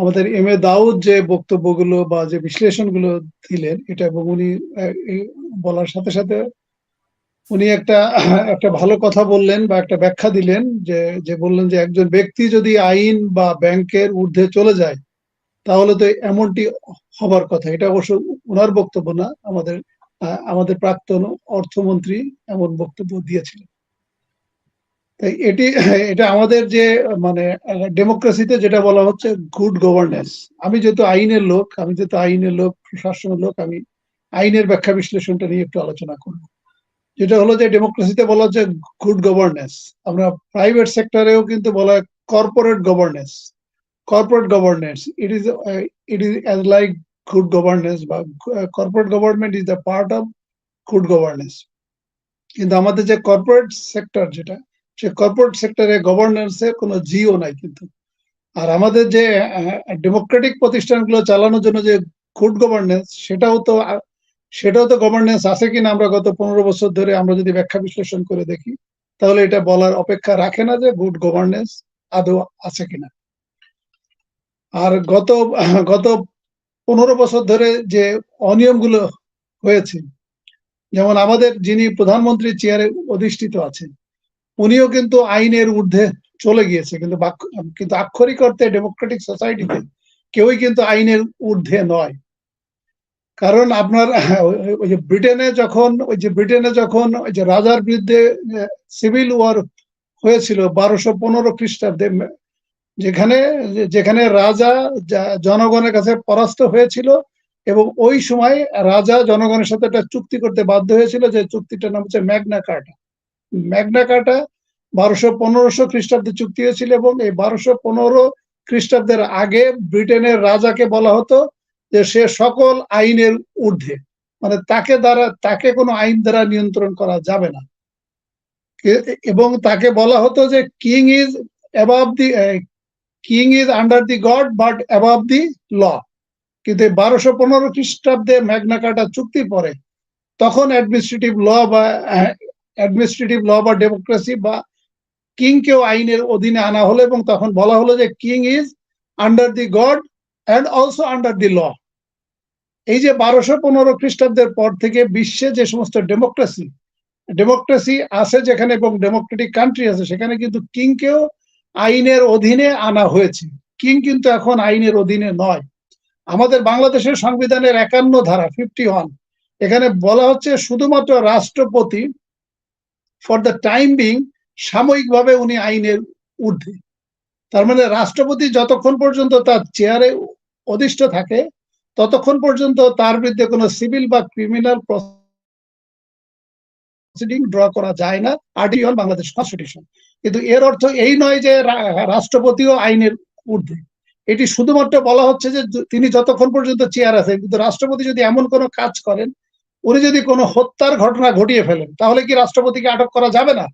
আমাদের M A দাউদ যে বক্তব্যগুলো বা যে বিশ্লেষণগুলো দিলেন, এটা এবং উনি বলার সাথে সাথে উনি একটা একটা ভালো কথা বললেন বা একটা ব্যাখ্যা দিলেন যে যে বললেন যে একজন ব্যক্তি যদি আইন বা ব্যাংকের ঊর্ধ্বে চলে যায়, তাহলে তো এমনটি হবার কথা। এটা অবশ্য ওনার বক্তব্য না, আমাদের আমাদের প্রাক্তন অর্থমন্ত্রী এমন বক্তব্য দিয়েছিলেন। এটি, এটা আমাদের যে মানে ডেমোক্রেসিতে যেটা বলা হচ্ছে গুড গভর্নেন্স আমি যেহেতু আইনের লোক, আমি যেহেতু আইনের লোক, প্রশাসনের লোক, আমি আইনের ব্যাখ্যা বিশ্লেষণটা নিয়ে একটু আলোচনা করব। যেটা হলো যে ডেমোক্রেসিতে বলা হচ্ছে গুড গভর্নেন্স আমরা প্রাইভেট সেক্টরেও কিন্তু বলা হয় corporate governance corporate governance it is it is as like good governance বা corporate government is the part of good governance কিন্তু আমাদের যে কর্পোরেট সেক্টর যেটা সে কর্পোরেট সেক্টরে গভর্নেন্সে কোনো জিও নাই কিন্তু। আর আমাদের যে ডেমোক্রেটিক প্রতিষ্ঠানগুলো চালানোর জন্য যে গুড গভর্নেন্স সেটাও তো সেটাও তো গভর্নেন্স আছে কিনা আমরা গত পনেরো বছর ধরে আমরা যদি ব্যাখ্যা বিশ্লেষণ করে দেখি, তাহলে এটা বলার অপেক্ষা রাখে না যে গুড গভর্নেন্স আদৌ আছে কিনা। আর গত গত পনেরো বছর ধরে যে অনিয়মগুলো হয়েছে, যেমন আমাদের যিনি প্রধানমন্ত্রী চেয়ারে অধিষ্ঠিত আছেন উনিও কিন্তু আইনের ঊর্ধ্বে চলে গিয়েছে, কিন্তু কিন্তু আক্ষরিক অর্থে ডেমোক্রেটিক সোসাইটিতে কেউই কিন্তু আইনের ঊর্ধ্বে নয়। কারণ আপনার, ওই যে ব্রিটেনে যখন, ওই যে ব্রিটেনে যখন ওই যে রাজার বিরুদ্ধে সিভিল ওয়ার হয়েছিল বারোশো পনেরো খ্রিস্টাব্দে যেখানে যেখানে রাজা জনগণের কাছে পরাস্ত হয়েছিল এবং ওই সময় রাজা জনগণের সাথে একটা চুক্তি করতে বাধ্য হয়েছিল যে চুক্তিটার নাম হচ্ছে ম্যাগনা কার্টা। ম্যাগনা কার্টা বারোশো পনেরোশো খ্রিস্টাব্দে চুক্তি হয়েছিল এবং এই বারোশো পনেরো খ্রিস্টাব্দের আগে ব্রিটেনের রাজাকে বলা হতো যে সে সকল আইনের ঊর্ধ্বে। মানে তাকে দ্বারা, তাকে কোনো আইন দ্বারা নিয়ন্ত্রণ করা যাবে না। এবং তাকে বলা হতো যে king is above the king is under the God but above the law কিন্তু বারোশো পনেরো খ্রিস্টাব্দে ম্যাগনা কার্টা চুক্তির পরে তখন অ্যাডমিনিস্ট্রেটিভ ল বা অ্যাডমিনিস্ট্রেটিভ ল বা ডেমোক্রেসি বা কিং কেও আইনের অধীনে আনা হলো এবং তখন বলা হলো যে king is under the god and also under the law এই যে বারোশো পনেরো খ্রিস্টাব্দের পর থেকে বিশ্বে যে সমস্ত ডেমোক্রেসি ডেমোক্রেসি আছে যেখানে এবং ডেমোক্রেটিক কান্ট্রি আছে সেখানে কিন্তু কিংকেও আইনের অধীনে আনা হয়েছে। কিং কিন্তু এখন আইনের অধীনে নয়। আমাদের বাংলাদেশের সংবিধানের একান্ন ধারা ফিফটি ওয়ান এখানে বলা হচ্ছে শুধুমাত্র রাষ্ট্রপতি ফর দ্য টাইম বিং সাময়িকভাবে উনি আইনের ঊর্ধ্বে। তার মানে রাষ্ট্রপতি যতক্ষণ পর্যন্ত তার চেয়ারে অধিষ্ঠ থাকে, ততক্ষণ পর্যন্ত তার বিরুদ্ধে কোনো সিভিল বা ক্রিমিনাল প্রসিডিং ড্র করা যায় না। আর্টিকেল বাংলাদেশ কনস্টিটিউশন কিন্তু এর অর্থ এই নয় যে রাষ্ট্রপতিও আইনের ঊর্ধ্বে। এটি শুধুমাত্র বলা হচ্ছে যে, তিনি যতক্ষণ পর্যন্ত চেয়ার আছেন, কিন্তু রাষ্ট্রপতি যদি এমন কোনো কাজ করেন উনি যদি কোনো হত্যার ঘটনা ঘটিয়ে ফেলেন, তাহলে কি রাষ্ট্রপতিকে আটক করা যাবে না?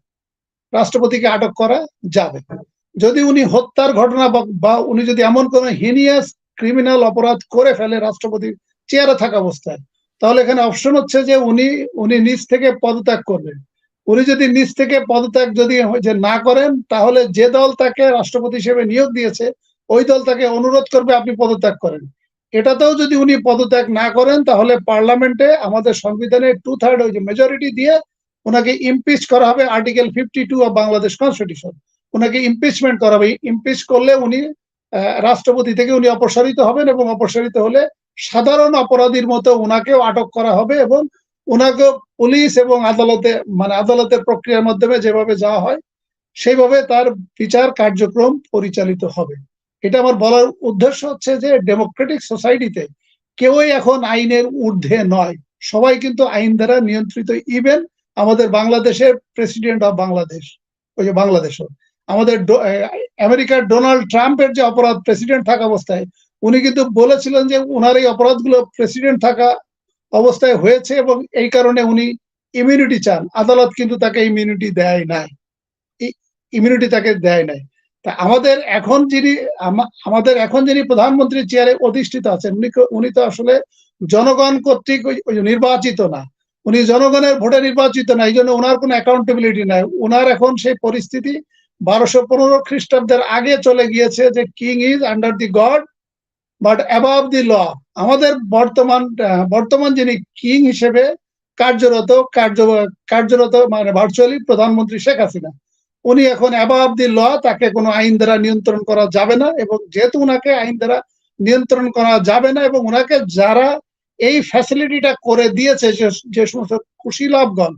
রাষ্ট্রপতিকে আটক করা যাবে। যদি উনি হত্যার ঘটনা বা- উনি যদি এমন কোনো হিনিয়াস ক্রিমিনাল অপরাধ করে ফেলে রাষ্ট্রপতি চেয়ারে থাকা অবস্থায়, তাহলে এখানে অপশন হচ্ছে যে উনি উনি নিজ থেকে পদত্যাগ করবেন। উনি যদি নিজ থেকে পদত্যাগ যদি যে না করেন, তাহলে যে দল তাকে রাষ্ট্রপতি হিসেবে নিয়োগ দিয়েছে, ওই দল তাকে অনুরোধ করবে আপনি পদত্যাগ করেন। এটাতেও যদি উনি পদত্যাগ না করেন, তাহলে পার্লামেন্টে আমাদের সংবিধানে টু থার্ড ওই যে মেজরিটি দিয়ে ওনাকে ইমপিচ করা হবে article fifty two of Bangladesh constitution ওনাকে ইমপিচমেন্ট করা হবে। ইমপিচ করলে উনি রাষ্ট্রপতি থেকে উনি অপসারিত হবেন এবং অপসারিত হলে সাধারণ অপরাধীর মতো ওনাকেও আটক করা হবে এবং ওনাকেও পুলিশ এবং আদালতে মানে আদালতের প্রক্রিয়ার মাধ্যমে যেভাবে যাওয়া হয়, সেইভাবে তার বিচার কার্যক্রম পরিচালিত হবে। এটা আমার বলার উদ্দেশ্য হচ্ছে যে ডেমোক্রেটিক সোসাইটিতে কেউই এখন আইনের ঊর্ধ্বে নয়। সবাই কিন্তু আইন দ্বারা নিয়ন্ত্রিত। ইভেন আমাদের বাংলাদেশের প্রেসিডেন্ট অফ বাংলাদেশ ওই যে বাংলাদেশও আমাদের আমেরিকার ডোনাল্ড ট্রাম্পের যে অপরাধ প্রেসিডেন্ট থাকা অবস্থায়, উনি কিন্তু বলেছিলেন যে উনার এই অপরাধগুলো প্রেসিডেন্ট থাকা অবস্থায় হয়েছে এবং এই কারণে উনি ইমিউনিটি চান। আদালত কিন্তু তাকে ইমিউনিটি দেয় নাই। ইমিউনিটি তাকে দেয় নাই। তা আমাদের এখন যিনি আমাদের এখন যিনি প্রধানমন্ত্রী চেয়ারে অধিষ্ঠিত আছেন, উনি উনি তো আসলে জনগণ কর্তৃক নির্বাচিত না। উনি জনগণের ভোটে নির্বাচিত না এই জন্য ওনার কোনো অ্যাকাউন্টেবিলিটি নাই। ওনার এখন সেই পরিস্থিতি বারোশো পনেরো খ্রিস্টাব্দের আগে চলে গিয়েছে যে king is under the god but above the law আমাদের বর্তমান বর্তমান যিনি কিং হিসেবে কার্যরত কার্য কার্যরত মানে ভার্চুয়ালি প্রধানমন্ত্রী শেখ হাসিনা। উনি এখন অ্যাবাভ দি ল তাকে কোনো আইন দ্বারা নিয়ন্ত্রণ করা যাবে না এবং যেহেতু উনাকে আইন দ্বারা নিয়ন্ত্রণ করা যাবে না এবং উনাকে যারা এই ফ্যাসিলিটিটা করে দিয়েছে যে- যে সমস্ত কুশীলাভগণ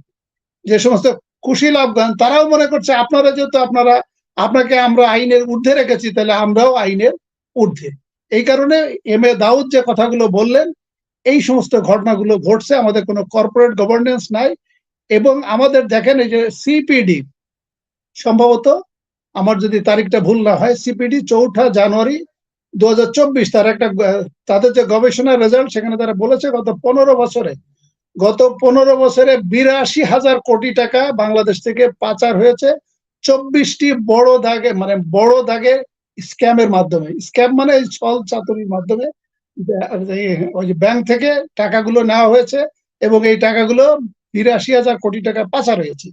যে সমস্ত কুশীলাভগণ তারাও মনে করছে আপনারা যেহেতু আপনারা, আপনাকে আমরা আইনের ঊর্ধ্বে রেখেছি, তাহলে আমরাও আইনের ঊর্ধ্বে। এই কারণে এম এ দাউদ যে কথাগুলো বললেন, এই সমস্ত ঘটনাগুলো ঘটছে, আমাদের কোনো কর্পোরেট গভর্নেন্স নাই এবং আমাদের দেখেন এই যে সিপিডি সম্ভবত আমার যদি তারিখটা ভুল না হয় সিপিডি চৌঠা জানুয়ারি দু হাজার চব্বিশ, তার একটা তাদের যে গবেষণার রেজাল্ট সেখানে তারা বলেছে গত পনেরো বছরে, গত পনেরো বছরে বিরাশি হাজার কোটি টাকা বাংলাদেশ থেকে পাচার হয়েছে চব্বিশটি বড় দাগে মানে বড় দাগে স্ক্যামের মাধ্যমে। স্ক্যাম মানে ছল চাতুরির মাধ্যমে ওই ব্যাংক থেকে টাকাগুলো নেওয়া হয়েছে এবং এই টাকাগুলো বিরাশি হাজার কোটি টাকা পাচার হয়েছে।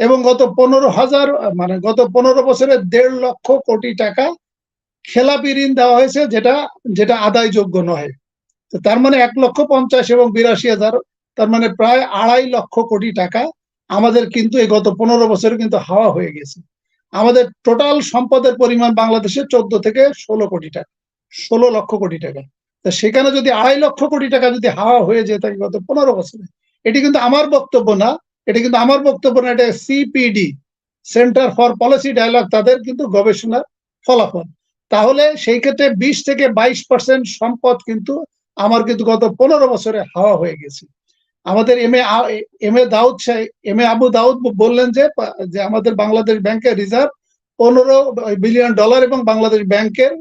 এবং গত পনেরো হাজার মানে গত পনেরো বছরে দেড় লক্ষ কোটি টাকা খেলাপি ঋণ দেওয়া হয়েছে, যেটা যেটা আদায়যোগ্য নয়। তো তার মানে এক লক্ষ পঞ্চাশ এবং বিরাশি হাজার, তার মানে প্রায় আড়াই লক্ষ কোটি টাকা আমাদের কিন্তু এই গত পনেরো বছরে কিন্তু হাওয়া হয়ে গেছে। আমাদের টোটাল সম্পদের পরিমাণ বাংলাদেশে চোদ্দ থেকে ষোলো কোটি টাকা, ষোলো লক্ষ কোটি টাকা। তা সেখানে যদি আড়াই লক্ষ কোটি টাকা যদি হাওয়া হয়ে যেত গত পনেরো বছরে, এটি কিন্তু আমার বক্তব্য না এটা কিন্তু আমার বক্তব্য না, এটা CPD centre for policy dialogue তাদের কিন্তু গবেষণার ফলাফল। তাহলে সেই ক্ষেত্রে বিশ থেকে বাইশ পার্সেন্ট সম্পদ কিন্তু আমার কিন্তু গত পনেরো বছরে হাওয়া হয়ে গেছে। আমাদের M A M A Dawood M A Abu Dawood বললেন যে যে আমাদের বাংলাদেশ ব্যাংকের রিজার্ভ পনেরো বিলিয়ন ডলার এবং বাংলাদেশ ব্যাংকের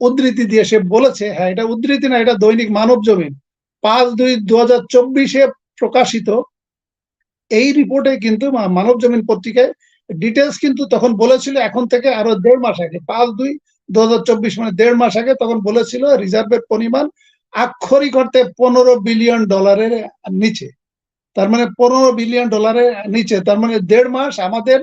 উদ্ধৃতি দিয়ে সে বলেছে হ্যাঁ এটা উদ্ধৃতি না, এটা দৈনিক মানব জমিন পাঁচ দুই দু হাজার চব্বিশে প্রকাশিত এই রিপোর্টে কিন্তু মানব জমিন পত্রিকায় ডিটেলস কিন্তু তখন বলেছিল, এখন থেকে আরও দেড় মাস আগে, পাঁচ দুই দু হাজার চব্বিশ মানে দেড় মাস আগে তখন বলেছিল রিজার্ভের পরিমাণ আক্ষরিক অর্থে পনেরো বিলিয়ন ডলারের নিচে। তার মানে পনেরো বিলিয়ন ডলারের নিচে। তার মানে দেড় মাস আমাদের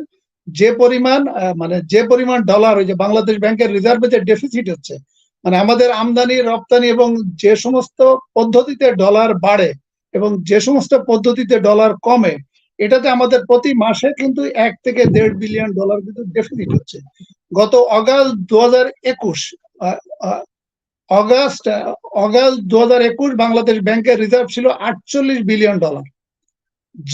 যে পরিমাণ মানে যে পরিমাণ ডলার ওই যে বাংলাদেশ ব্যাংকের রিজার্ভে যে ডেফিসিট হচ্ছে মানে আমাদের আমদানি, রপ্তানি এবং যে সমস্ত পদ্ধতিতে ডলার বাড়ে এবং যে সমস্ত পদ্ধতিতে ডলার কমে এটাতে আমাদের প্রতি মাসে কিন্তু এক থেকে দেড় বিলিয়ন ডলার কিন্তু ডেফিসিট হচ্ছে। গত অগাস্ট দু হাজার একুশ অগাস্ট অগাস্ট দু হাজার একুশ বাংলাদেশ ব্যাংকের রিজার্ভ ছিল আটচল্লিশ বিলিয়ন ডলার।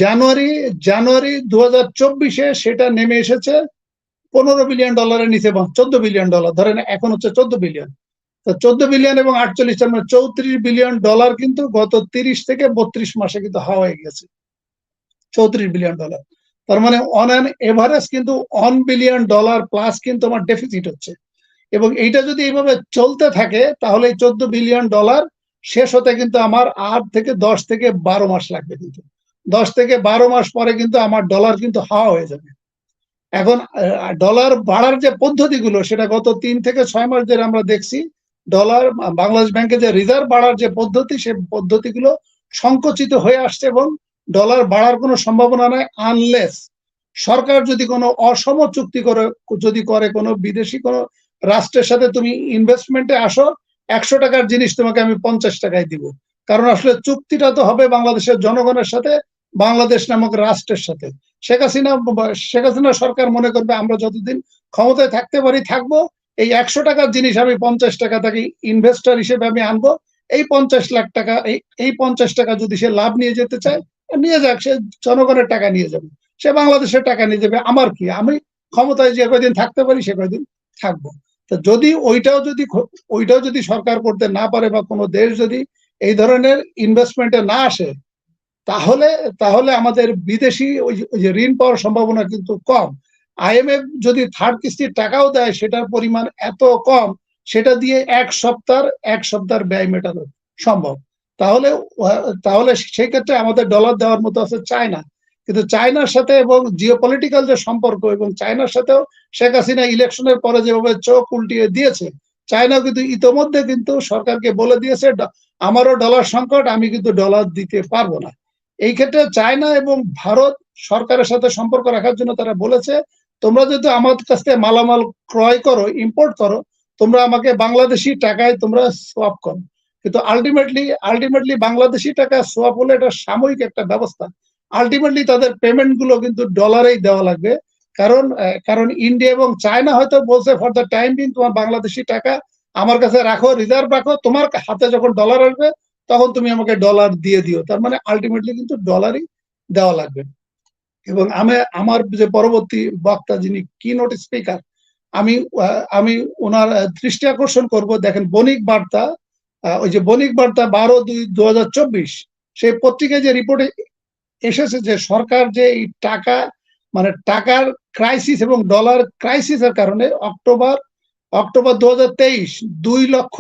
জানুয়ারি জানুয়ারি দু হাজার চব্বিশে সেটা নেমে এসেছে পনেরো বিলিয়ন ডলারের নিচে চোদ্দ বিলিয়ন ডলার, ধরেন এখন হচ্ছে চোদ্দ বিলিয়ন। তো চোদ্দ বিলিয়ন এবং আটচল্লিশ মানে চৌত্রিশ বিলিয়ন ডলার কিন্তু গত তিরিশ থেকে বত্রিশ মাসে কিন্তু হাওয়া হয়ে গেছে চৌত্রিশ বিলিয়ন ডলার তার মানে অন অ্যান এভারেজ কিন্তু অন বিলিয়ন ডলার প্লাস কিন্তু আমার ডেফিসিট হচ্ছে। এবং এইটা যদি এইভাবে চলতে থাকে, তাহলে এই চোদ্দ বিলিয়ন ডলার শেষ হতে কিন্তু আমার আট থেকে দশ থেকে বারো মাস লাগবে কিন্তু। দশ থেকে বারো মাস পরে কিন্তু আমার ডলার কিন্তু হাওয়া হয়ে যাবে। এখন ডলার বাড়ার যে পদ্ধতিগুলো, সেটা গত তিন থেকে ছয় মাস ধরে আমরা দেখছি ডলার বাংলাদেশ ব্যাংকে যে রিজার্ভ বাড়ার যে পদ্ধতি, সে পদ্ধতিগুলো সংকুচিত হয়ে আসছে এবং ডলার বাড়ার কোনো সম্ভাবনা নাই আনলেস সরকার যদি কোনো অসম চুক্তি করে, যদি করে কোনো বিদেশি কোনো রাষ্ট্রের সাথে তুমি ইনভেস্টমেন্টে আসো, একশো টাকার জিনিস তোমাকে আমি পঞ্চাশ টাকায় দিব। কারণ আসলে চুক্তিটা তো হবে বাংলাদেশের জনগণের সাথে, বাংলাদেশ নামক রাষ্ট্রের সাথে। শেখ হাসিনা শেখ হাসিনা সরকার মনে করবে, আমরা যতদিন ক্ষমতায় থাকতে পারি, থাকব, এই একশো টাকার জিনিস আমি পঞ্চাশ টাকা তাকে ইনভেস্টর হিসেবে আমি আনব, এই পঞ্চাশ লাখ টাকা, এই এই পঞ্চাশ টাকা যদি সে লাভ নিয়ে যেতে চায় নিয়ে যাক, সে জনগণের টাকা নিয়ে যাবে। সে বাংলাদেশের টাকা নিয়ে যাবে, আমার কি? আমি ক্ষমতায় যে কয়দিন থাকতে পারি, সে কয়দিন থাকব। তো যদি ওইটাও যদি ওইটাও যদি সরকার করতে না পারে বা কোনো দেশ যদি এই ধরনের ইনভেস্টমেন্টে না আসে, তাহলে তাহলে আমাদের বিদেশি ওই যে- ঋণ পাওয়ার সম্ভাবনা কিন্তু কম। আইএমএফ যদি থার্ড কিস্তির টাকাও দেয়, সেটার পরিমাণ এত কম, সেটা দিয়ে এক সপ্তাহ, এক সপ্তাহের ব্যয় মেটানো সম্ভব। তাহলে তাহলে সেই ক্ষেত্রে আমাদের ডলার দেওয়ার মতো আছে চায়না কিন্তু চায়নার সাথে এবং জিওপলিটিক্যাল যে সম্পর্ক এবং চায়নার সাথেও শেখ হাসিনা ইলেকশনের পরে যেভাবে চোখ উল্টিয়ে দিয়েছে চায়না কিন্তু ইতোমধ্যে কিন্তু সরকারকে বলে দিয়েছে, আমারও ডলার সংকট, আমি কিন্তু ডলার দিতে পারব না। এই ক্ষেত্রে চায়না এবং ভারত সরকারের সাথে সম্পর্ক রাখার জন্য তারা বলেছে, তোমরা যদি আমার কাছ থেকে মালামাল ক্রয় করো ইম্পোর্ট করো, তোমরা আমাকে বাংলাদেশি টাকায় তোমরা সোয়াপ করো। কিন্তু আলটিমেটলি আলটিমেটলি বাংলাদেশি টাকা সোয়াপ হলে এটা সাময়িক একটা ব্যবস্থা। আলটিমেটলি তাদের পেমেন্টগুলো কিন্তু ডলারেই দেওয়া লাগবে। কারণ কারণ ইন্ডিয়া এবং চায়না হয়তো বলছে ফর দ্য টাইম বিং তোমার বাংলাদেশি টাকা আমার কাছে রাখো রিজার্ভ রাখো। তোমার হাতে যখন ডলার আসবে, তখন তুমি আমাকে ডলার দিয়ে দিও। তার মানে আলটিমেটলি কিন্তু ডলারই দেওয়া লাগবে। এবং আমি, আমার যে পরবর্তী বক্তা যিনি কি নোট স্পিকার আমি আমি ওনার দৃষ্টি আকর্ষণ করব। দেখেন বণিক বার্তা ওই যে বণিক বার্তা বারো দুই দু সেই পত্রিকায় যে রিপোর্টে এসেছে যে সরকার যে এই টাকা মানে টাকার ক্রাইসিস এবং ডলার ক্রাইসিসের কারণে অক্টোবর অক্টোবর দু দুই লক্ষ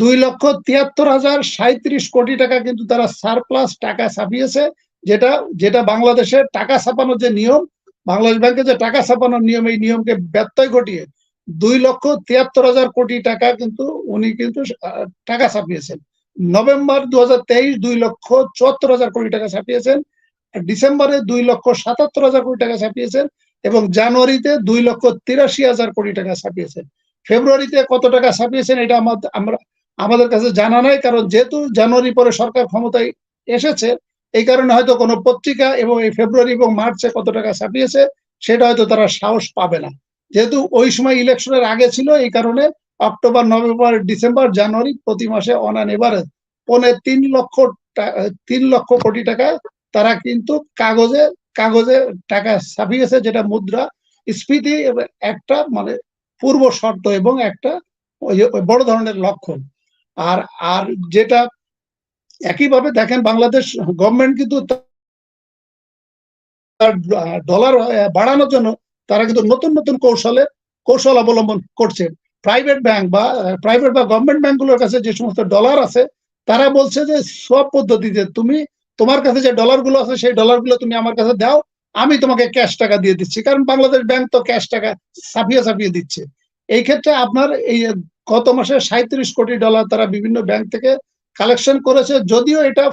দুই লক্ষ তিয়াত্তর হাজার সাঁত্রিশ কোটি টাকা কিন্তু তারা সারপ্লাস টাকা ছাপিয়েছে, যেটা যেটা বাংলাদেশের টাকা ছাপানোর যে নিয়ম, বাংলাদেশ ব্যাংকে যে টাকা ছাপানোর নিয়ম, এই নিয়মকে ব্যত্যয় ঘটিয়ে দুই লক্ষ তিয়াত্তর হাজার কোটি টাকা কিন্তু উনি কিন্তু টাকা ছাপিয়েছেন। নভেম্বর দু হাজার তেইশ দুই লক্ষ চুয়াত্তর হাজার কোটি টাকা ছাপিয়েছেন, ডিসেম্বরে দুই লক্ষ সাতাত্তর হাজার কোটি টাকা ছাপিয়েছেন এবং জানুয়ারিতে দুই লক্ষ তিরাশি হাজার কোটি টাকা ছাপিয়েছেন। ফেব্রুয়ারিতে কত টাকা ছাপিয়েছেন এটা আমাদের আমরা, আমাদের কাছে জানা নাই, কারণ যেহেতু জানুয়ারি পরে সরকার ক্ষমতায় এসেছে, এই কারণে হয়তো কোনো পত্রিকা এবং এই ফেব্রুয়ারি এবং মার্চে কত টাকা ছাপিয়েছে, সেটা হয়তো তারা সাহস পাবে না। যেহেতু ওই সময় ইলেকশনের আগে ছিল, এই কারণে অক্টোবর, নভেম্বর, ডিসেম্বর, জানুয়ারি প্রতি মাসে অনান এবারে পনে তিন লক্ষ তিন লক্ষ কোটি টাকা তারা কিন্তু কাগজে কাগজে টাকা ছাপিয়েছে, যেটা মুদ্রা, স্ফীতি একটা মানে পূর্ব শর্ত এবং একটা বড় ধরনের লক্ষণ। আর আর যেটা একইভাবে দেখেন বাংলাদেশ গভর্নমেন্ট কিন্তু ডলার বাড়ানোর জন্য তারা কিন্তু নতুন নতুন কৌশলে, কৌশল অবলম্বন করছে। প্রাইভেট ব্যাংক বা প্রাইভেট বা গভর্নমেন্ট ব্যাংকগুলোর কাছে যে সমস্ত ডলার আছে, তারা বলছে যে সব পদ্ধতিতে তুমি তোমার কাছে যে ডলারগুলো আছে, সেই ডলারগুলো তুমি আমার কাছে দাও, আমি তোমাকে ক্যাশ টাকা দিয়ে দিচ্ছি। কারণ বাংলাদেশ ব্যাংক তো ক্যাশ টাকা ছাপিয়ে ছাপিয়ে দিচ্ছে। এই ক্ষেত্রে আপনার এই গত মাসে সাঁত্রিশ কোটি ডলার তারা বিভিন্ন ব্যাংক থেকে কালেকশন করেছে। যদিও এটা,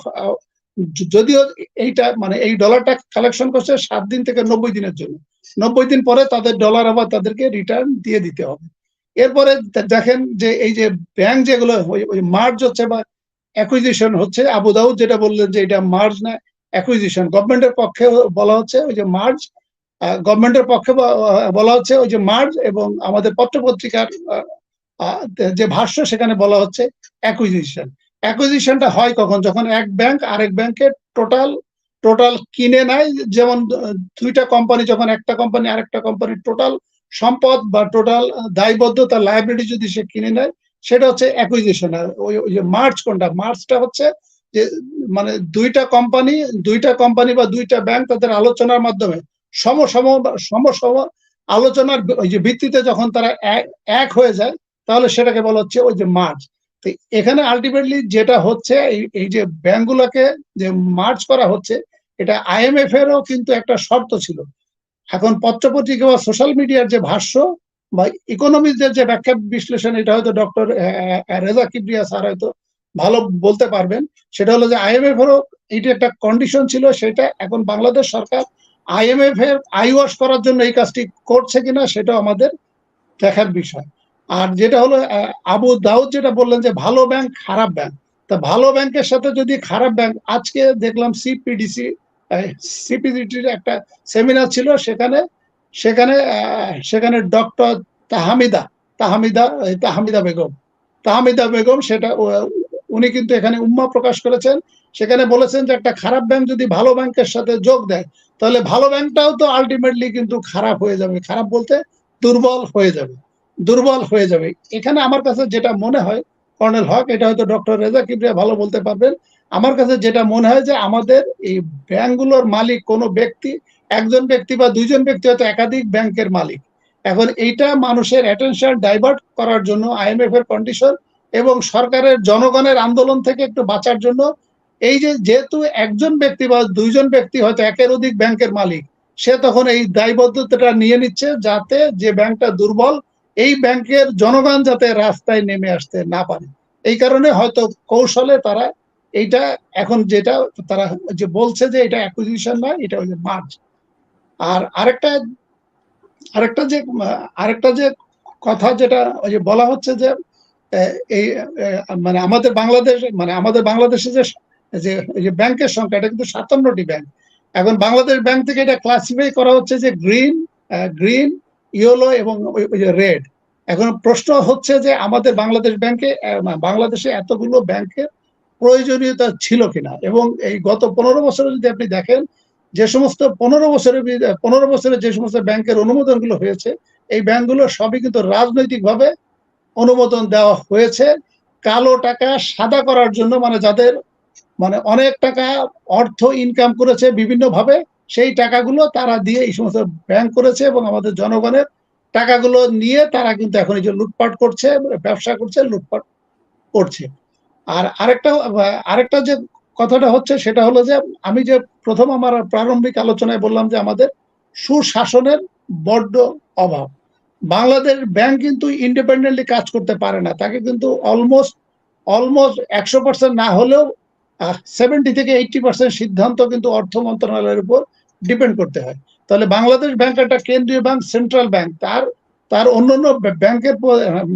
যদিও এইটা মানে এই ডলারটা কালেকশন করছে সাত দিন থেকে নব্বই দিনের জন্য। নব্বই দিন পরে তাদের ডলার আবার তাদেরকে রিটার্ন দিয়ে দিতে হবে। এরপরে দেখেন যে এই যে ব্যাংক যেগুলো মার্জ হচ্ছে বা অ্যাকুইজিশন হচ্ছে, আবু দাউদ যেটা বললেন যে এটা মার্জ না অ্যাকুইজিশন গভর্নমেন্টের পক্ষে বলা হচ্ছে ওই যে মার্জ গভর্নমেন্টের পক্ষে বলা হচ্ছে ওই যে মার্জ এবং আমাদের পত্রপত্রিকার যে ভাষ্য সেখানে বলা হচ্ছে অ্যাকুইজিশন অ্যাকুইজিশনটা হয় কখন? যখন এক ব্যাংক আরেক ব্যাংকের টোটাল টোটাল কিনে নেয়, যেমন দুইটা কোম্পানি যখন একটা কোম্পানি আরেকটা কোম্পানির টোটাল সম্পদ বা টোটাল দায়বদ্ধতা লাইব্রেরি যদি সে কিনে নেয়, সেটা হচ্ছে অ্যাকুইজিশন আর ওই যে মার্চ কোনটা? মার্চটা হচ্ছে যে মানে দুইটা কোম্পানি দুইটা কোম্পানি বা দুইটা ব্যাংক তাদের আলোচনার মাধ্যমে সমসম সম সম সম আলোচনার ওই যে ভিত্তিতে যখন তারা এক হয়ে যায়, তাহলে সেটাকে বলা হচ্ছে ওই যে মার্চ তো এখানে আলটিমেটলি যেটা হচ্ছে, এই যে ব্যাংকগুলোকে যে মার্চ করা হচ্ছে এটা আইএমএফ এরও কিন্তু একটা শর্ত ছিল। এখন পত্রপত্রিকা বা সোশ্যাল মিডিয়ার যে ভাষ্য বা ইকোনমিক্সদের যে ব্যাখ্যা বিশ্লেষণ, এটা হয়তো ডক্টর রেজা কিবরিয়া স্যার হয়তো ভালো বলতে পারবেন। সেটা হলো যে আইএমএফ এরও এইটা একটা কন্ডিশন ছিল, সেটা এখন বাংলাদেশ সরকার আইএমএফ এর আই ওয়াশ করার জন্য এই কাজটি করছে কিনা সেটা আমাদের দেখার বিষয়। আর যেটা হলো আবু দাউদ যেটা বললেন যে ভালো ব্যাংক খারাপ ব্যাংক তা ভালো ব্যাংকের সাথে যদি খারাপ ব্যাংক আজকে দেখলাম সিপিডিসি একটা সেমিনার ছিল সেখানে সেখানে সেখানে ডক্টর তাহামিদা তাহামিদা তাহামিদা বেগম। তাহামিদা বেগম সেটা উনি কিন্তু এখানে উম্মা প্রকাশ করেছেন। সেখানে বলেছেন যে একটা খারাপ ব্যাংক যদি ভালো ব্যাংকের সাথে যোগ দেয়, তাহলে ভালো ব্যাংকটাও তো আলটিমেটলি কিন্তু খারাপ হয়ে যাবে। খারাপ বলতে দুর্বল হয়ে যাবে। দুর্বল হয়ে যাবে। এখানে আমার কাছে যেটা মনে হয়, কর্নেল হক, এটা হয়তো ডক্টর রেজা কিবরিয়া ভালো বলতে পারবেন। আমার কাছে যেটা মনে হয় যে আমাদের এই ব্যাংকগুলোর মালিক কোনো ব্যক্তি, একজন ব্যক্তি বা দুইজন ব্যক্তি হয়তো একাধিক ব্যাংকের মালিক। এখন এইটা মানুষের অ্যাটেনশন ডাইভার্ট করার জন্য আইএমএফ এর কন্ডিশন এবং সরকারের জনগণের আন্দোলন থেকে একটু বাঁচার জন্য এই যে যেহেতু একজন ব্যক্তি বা দুইজন ব্যক্তি হয়তো একের অধিক ব্যাংকের মালিক, সে তখন এই দায়বদ্ধতাটা নিয়ে নিচ্ছে যাতে যে ব্যাংকটা দুর্বল, এই ব্যাংকের জনগণ যাতে রাস্তায় নেমে আসতে না পারে। এই কারণে হয়তো কৌশলে তারা এইটা এখন যেটা তারা যে বলছে যে এটা অ্যাকুইজিশন নয়, এটা হচ্ছে মার্জ আর আরেকটা আরেকটা যে আরেকটা যে কথা যেটা ওই যে বলা হচ্ছে যে এই মানে আমাদের বাংলাদেশ মানে আমাদের বাংলাদেশে যে যে ব্যাংকের সংখ্যা, এটা কিন্তু সাতান্নটি ব্যাংক। এখন বাংলাদেশ ব্যাংক থেকে এটা ক্লাসিফাই করা হচ্ছে যে গ্রিন গ্রিন ইয়েলো এবং রেড এখন প্রশ্ন হচ্ছে যে আমাদের বাংলাদেশ ব্যাংকে বাংলাদেশে এতগুলো ব্যাংকের প্রয়োজনীয়তা ছিল কিনা? এবং এই গত পনেরো বছরে যদি আপনি দেখেন, যে সমস্ত পনেরো বছরের পনেরো বছরে যে সমস্ত ব্যাংকের অনুমোদনগুলো হয়েছে, এই ব্যাংকগুলো সবই কিন্তু রাজনৈতিকভাবে অনুমোদন দেওয়া হয়েছে। কালো টাকা সাদা করার জন্য মানে যাদের মানে অনেক টাকা অর্থ ইনকাম করেছে বিভিন্ন ভাবে সেই টাকাগুলো তারা দিয়ে এই সমস্ত ব্যাংক করেছে এবং আমাদের জনগণের টাকাগুলো নিয়ে তারা কিন্তু এখন এই যে লুটপাট করছে, ব্যবসা করছে, লুটপাট করছে। আর আরেকটা আরেকটা যে কথাটা হচ্ছে সেটা হলো যে আমি যে প্রথম আমার প্রারম্ভিক আলোচনায় বললাম যে আমাদের সুশাসনের বড্ড অভাব। বাংলাদেশ ব্যাংক কিন্তু ইন্ডিপেন্ডেন্টলি কাজ করতে পারে না। তাকে কিন্তু অলমোস্ট অলমোস্ট একশো পার্সেন্ট না হলেও সেভেন্টি থেকে এইটটি পার্সেন্ট সিদ্ধান্ত কিন্তু অর্থ মন্ত্রণালয়ের উপর ডিপেন্ড করতে হয়। তাহলে বাংলাদেশ ব্যাংক একটা কেন্দ্রীয় ব্যাংক সেন্ট্রাল ব্যাংক তার তার অন্যান্য ব্যাংকের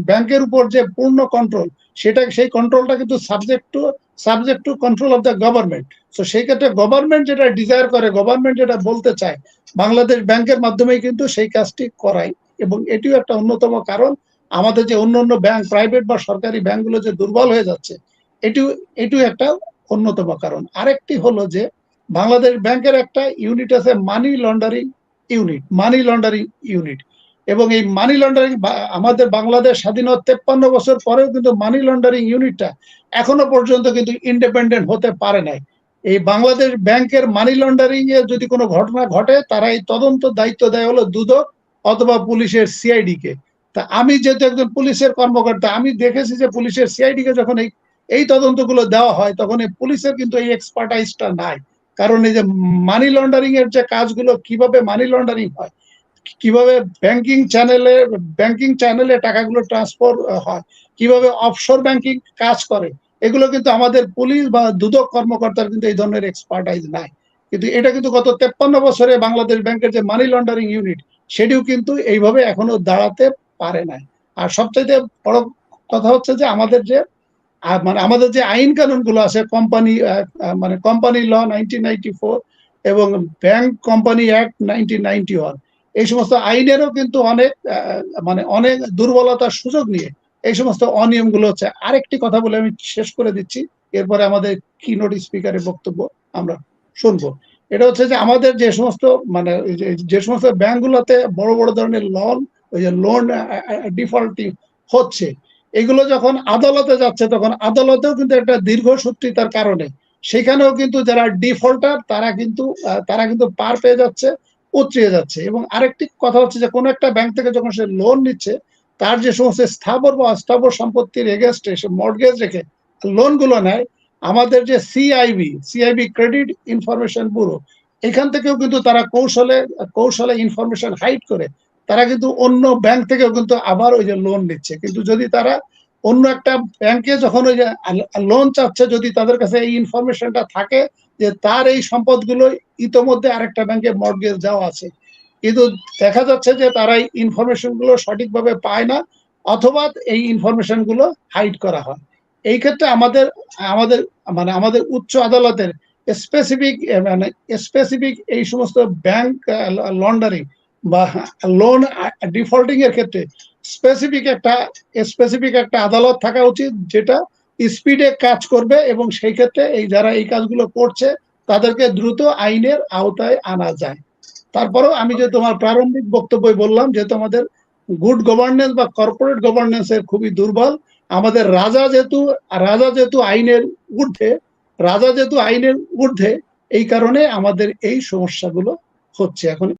ব্যাংকের উপর যে পূর্ণ কন্ট্রোল সেটা, সেই কন্ট্রোলটা কিন্তু subject to subject to control of the government তো সেই ক্ষেত্রে গভর্নমেন্ট যেটা ডিজায়ার করে গভর্নমেন্ট যেটা বলতে চায়, বাংলাদেশ ব্যাংকের মাধ্যমেই কিন্তু সেই কাজটি করায়। এবং এটিও একটা অন্যতম কারণ, আমাদের যে অন্য অন্য ব্যাংক প্রাইভেট বা সরকারি ব্যাংকগুলো যে দুর্বল হয়ে যাচ্ছে, এটিও এটিও একটা অন্যতম কারণ। আরেকটি হলো যে, বাংলাদেশ ব্যাংকের একটা ইউনিট আছে money laundering unit money laundering unit এবং এই মানি লন্ডারিং আমাদের বাংলাদেশ স্বাধীনতা তেপ্পান্ন বছর পরেও কিন্তু মানি লন্ডারিং ইউনিটটা এখনও পর্যন্ত কিন্তু ইন্ডিপেন্ডেন্ট হতে পারে নাই। এই বাংলাদেশ ব্যাংকের মানি লন্ডারিং এ যদি কোনো ঘটনা ঘটে, তারা এই তদন্ত দায়িত্ব দেয় হলো দুদক অথবা পুলিশের সিআইডি কে। তা আমি যেহেতু একজন পুলিশের কর্মকর্তা, আমি দেখেছি যে পুলিশের সিআইডি কে যখন এই এই তদন্তগুলো দেওয়া হয়, তখন এই পুলিশের কিন্তু এই এক্সপার্টাইজটা নাই। কারণ এই যে মানি লন্ডারিং এর যে কাজগুলো, কীভাবে মানি লন্ডারিং হয় কীভাবে ব্যাংকিং চ্যানেলে ব্যাংকিং চ্যানেলে টাকাগুলো ট্রান্সফার হয়? কীভাবে অফশোর ব্যাংকিং কাজ করে? এগুলো কিন্তু আমাদের পুলিশ বা দুদক কর্মকর্তার কিন্তু এই ধরনের এক্সপার্টাইজ নাই। কিন্তু এটা কিন্তু গত তেপ্পান্ন বছরে বাংলাদেশ ব্যাংকের যে মানি লন্ডারিং ইউনিট সেটিও কিন্তু এইভাবে এখনও দাঁড়াতে পারে নাই। আর সবচাইতে বড় কথা হচ্ছে যে আমাদের যে মানে আমাদের যে আইন কানুনগুলো আছে কোম্পানি মানে কোম্পানি ল নাইনটিন এবং ব্যাংক কোম্পানি অ্যাক্ট নাইনটিন এই সমস্ত আইনেরও কিন্তু অনেক মানে অনেক দুর্বলতার সুযোগ নিয়ে এই সমস্ত অনিয়মগুলো হচ্ছে। আরেকটি কথা বলে আমি শেষ করে দিচ্ছি, এরপরে আমাদের কি নোট স্পিকারের বক্তব্য আমরা শুনব। এটা হচ্ছে যে আমাদের যে সমস্ত মানে যে সমস্ত ব্যাংকগুলোতে বড় বড় ধরনের লোন ওই যে লোন ডিফল্টিং হচ্ছে, এগুলো যখন আদালতে যাচ্ছে, তখন আদালতেও কিন্তু একটা দীর্ঘ দীর্ঘসূত্রিতার কারণে, সেখানেও কিন্তু যারা ডিফল্টার তারা কিন্তু তারা কিন্তু পার পেয়ে যাচ্ছে। উতরিয়ে যাচ্ছে। এবং আরেকটি কথা হচ্ছে যে, কোনো একটা ব্যাংক থেকে যখন সে লোন নিচ্ছে, তার যে সমস্ত স্থাবর বা অস্থাবর সম্পত্তির এগেনস্টে সে মর্গেজ রেখে লোনগুলো নেয়, আমাদের যে CIB CIB credit information bureau এখান থেকেও কিন্তু তারা কৌশলে কৌশলে ইনফরমেশন হাইড করে, তারা কিন্তু অন্য ব্যাংক থেকেও কিন্তু আবার ওই যে লোন নিচ্ছে। কিন্তু যদি তারা অন্য একটা ব্যাংকে যখন ওই যে লোন চাচ্ছে, যদি তাদের কাছে এই ইনফরমেশনটা থাকে যে তার এই সম্পদগুলো ইতোমধ্যে আরেকটা ব্যাংকে মর্গেজ দেওয়া আছে। কিন্তু দেখা যাচ্ছে যে তারা এই ইনফরমেশনগুলো সঠিকভাবে পায় না, অথবা এই ইনফরমেশনগুলো হাইড করা হয়। এই ক্ষেত্রে আমাদের আমাদের মানে আমাদের উচ্চ আদালতের স্পেসিফিক মানে স্পেসিফিক এই সমস্ত ব্যাংক লন্ডারিং বা লোন ডিফল্টিং এর ক্ষেত্রে স্পেসিফিক একটা স্পেসিফিক একটা আদালত থাকা উচিত, যেটা স্পিডে কাজ করবে এবং সেই ক্ষেত্রে এই যারা এই কাজগুলো করছে, তাদেরকে দ্রুত আইনের আওতায় আনা যায়। তারপরেও আমি যে তোমার প্রারম্ভিক বক্তব্য বললাম যেহেতু আমাদের গুড গভর্নেন্স বা কর্পোরেট গভর্নেন্স এর খুবই দুর্বল। আমাদের রাজা যেহেতু রাজা যেহেতু আইনের ঊর্ধ্বে, রাজা যেহেতু আইনের ঊর্ধ্বে, এই কারণে আমাদের এই সমস্যাগুলো হচ্ছে। এখন